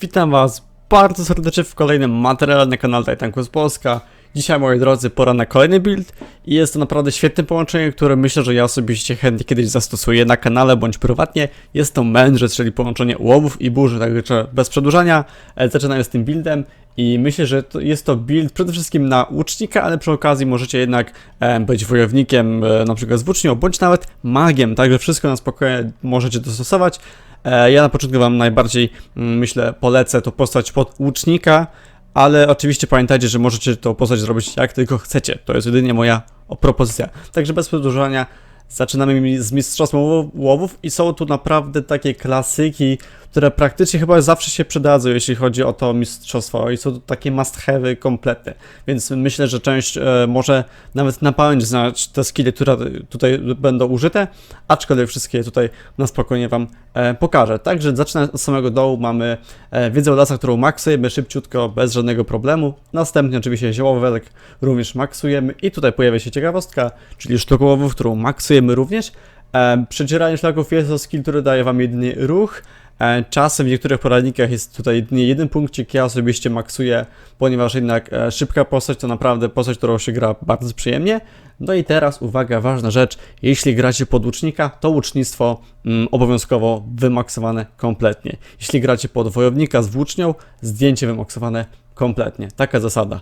Witam Was bardzo serdecznie w kolejnym materiale na kanale Titan Quest Polska. Dzisiaj, moi drodzy, pora na kolejny build i jest to naprawdę świetne połączenie, które myślę, że ja osobiście chętnie kiedyś zastosuję na kanale bądź prywatnie. Jest to mędrzec, czyli połączenie łowów i burzy, także bez przedłużania e, zaczynamy z tym buildem i myślę, że to jest to build przede wszystkim na łucznika, ale przy okazji możecie jednak e, być wojownikiem, e, na przykład z włócznią, bądź nawet magiem, także wszystko na spokojnie możecie dostosować. E, Ja na początku Wam najbardziej, mm, myślę, polecę to postać pod łucznika, ale oczywiście pamiętajcie, że możecie tą postać zrobić jak tylko chcecie. To jest jedynie moja propozycja. Także bez przedłużania zaczynamy z Mistrzostwem Łow- Łowów i są tu naprawdę takie klasyki, które praktycznie chyba zawsze się przydadzą, jeśli chodzi o to mistrzostwo i są to takie must have'y kompletne. Więc myślę, że część e, może nawet na pamięć znać te skille, które tutaj będą użyte, aczkolwiek wszystkie tutaj na spokojnie Wam e, pokażę. Także zaczynając od samego dołu mamy e, wiedzę o lasach, którą maksujemy szybciutko, bez żadnego problemu. Następnie oczywiście ziołowy welek również maksujemy i tutaj pojawia się ciekawostka, czyli sztukołowów, którą maksujemy również. E, przecieranie szlaków jest to skill, który daje Wam jedynie ruch. E, Czasem w niektórych poradnikach jest tutaj jedynie jeden punkcik, ja osobiście maksuję, ponieważ jednak e, szybka postać to naprawdę postać, którą się gra bardzo przyjemnie. No i teraz uwaga, ważna rzecz, jeśli gracie pod łucznika, to łucznictwo mm, obowiązkowo wymaksowane kompletnie. Jeśli gracie pod wojownika z włócznią, zdjęcie wymaksowane kompletnie. Taka zasada.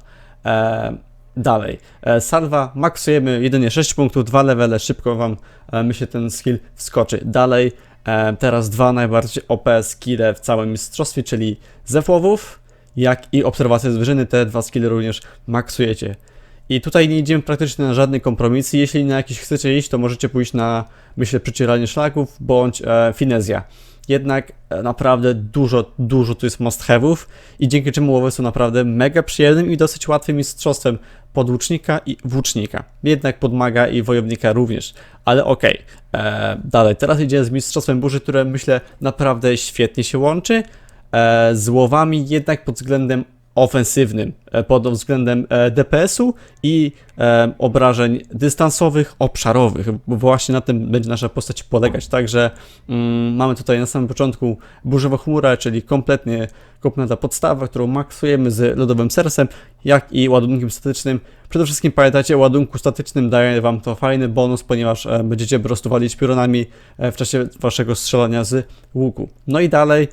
Dalej, e, salwa, maksujemy jedynie 6 punktów, 2 levele, szybko Wam, e, myślę, ten skill wskoczy. Dalej, e, teraz dwa najbardziej OP skille w całym mistrzostwie, czyli zewłowów, jak i obserwacja zwierzyny, te dwa skille również maksujecie. I tutaj nie idziemy praktycznie na żadne kompromisy, jeśli na jakiś chcecie iść, to możecie pójść na, myślę, przecieranie szlaków, bądź e, finezja. Jednak e, naprawdę dużo, dużo tu jest must have'ów i dzięki czemu łowy są naprawdę mega przyjemnym i dosyć łatwym mistrzostwem podłucznika i włócznika. Jednak podmaga i wojownika również. Ale okej, e, dalej. Teraz idziemy z mistrzostwem burzy, które myślę naprawdę świetnie się łączy e, z łowami, jednak pod względem ofensywnym, e, pod względem e, DPS-u i e, obrażeń dystansowych, obszarowych. Właśnie na tym będzie nasza postać polegać. Także mm, mamy tutaj na samym początku burzową chmurę, czyli kompletnie kompletna podstawa, którą maksujemy z lodowym sercem, jak i ładunkiem statycznym. Przede wszystkim pamiętajcie, o ładunku statycznym daje Wam to fajny bonus, ponieważ będziecie po prostu walić piorunami w czasie Waszego strzelania z łuku. No i dalej,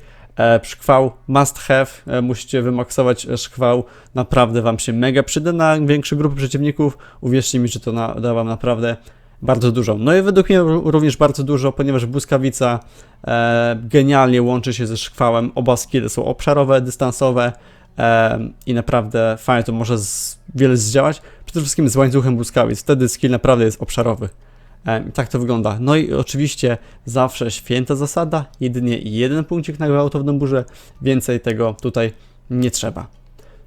szkwał must have, e, musicie wymaksować e, szkwał, naprawdę Wam się mega przyda na większe grupy przeciwników, uwierzcie mi, że to da Wam naprawdę bardzo dużo. No i według mnie ró- również bardzo dużo, ponieważ błyskawica e, genialnie łączy się ze szkwałem, oba skille są obszarowe, dystansowe e, i naprawdę fajnie to może z, wiele zdziałać, przede wszystkim z łańcuchem błyskawic, wtedy skill naprawdę jest obszarowy. E, tak to wygląda. No i oczywiście zawsze święta zasada, jedynie jeden punkcik na gwałtowną burzę, więcej tego tutaj nie trzeba.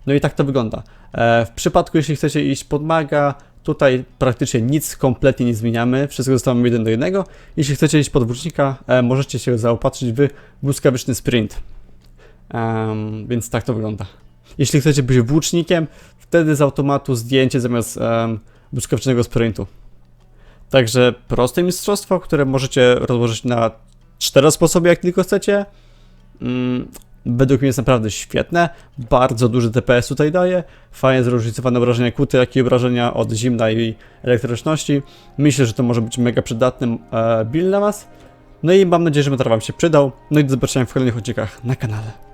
No i tak to wygląda. E, w przypadku, jeśli chcecie iść pod maga, tutaj praktycznie nic kompletnie nie zmieniamy, wszystko zostawiamy jeden do jednego. Jeśli chcecie iść pod włócznika, e, możecie się zaopatrzyć w błyskawiczny sprint. Em, więc tak to wygląda. Jeśli chcecie być włócznikiem, wtedy z automatu zdjęcie zamiast um, błyskawicznego sprintu. Także proste mistrzostwo, które możecie rozłożyć na cztery sposoby, jak tylko chcecie. Mm, według mnie jest naprawdę świetne. Bardzo duży DPS tutaj daje. Fajnie zróżnicowane obrażenia kuty, jak i obrażenia od zimna i elektryczności. Myślę, że to może być mega przydatny e, build dla Was. No i mam nadzieję, że materiał Wam się przydał. No i do zobaczenia w kolejnych odcinkach na kanale.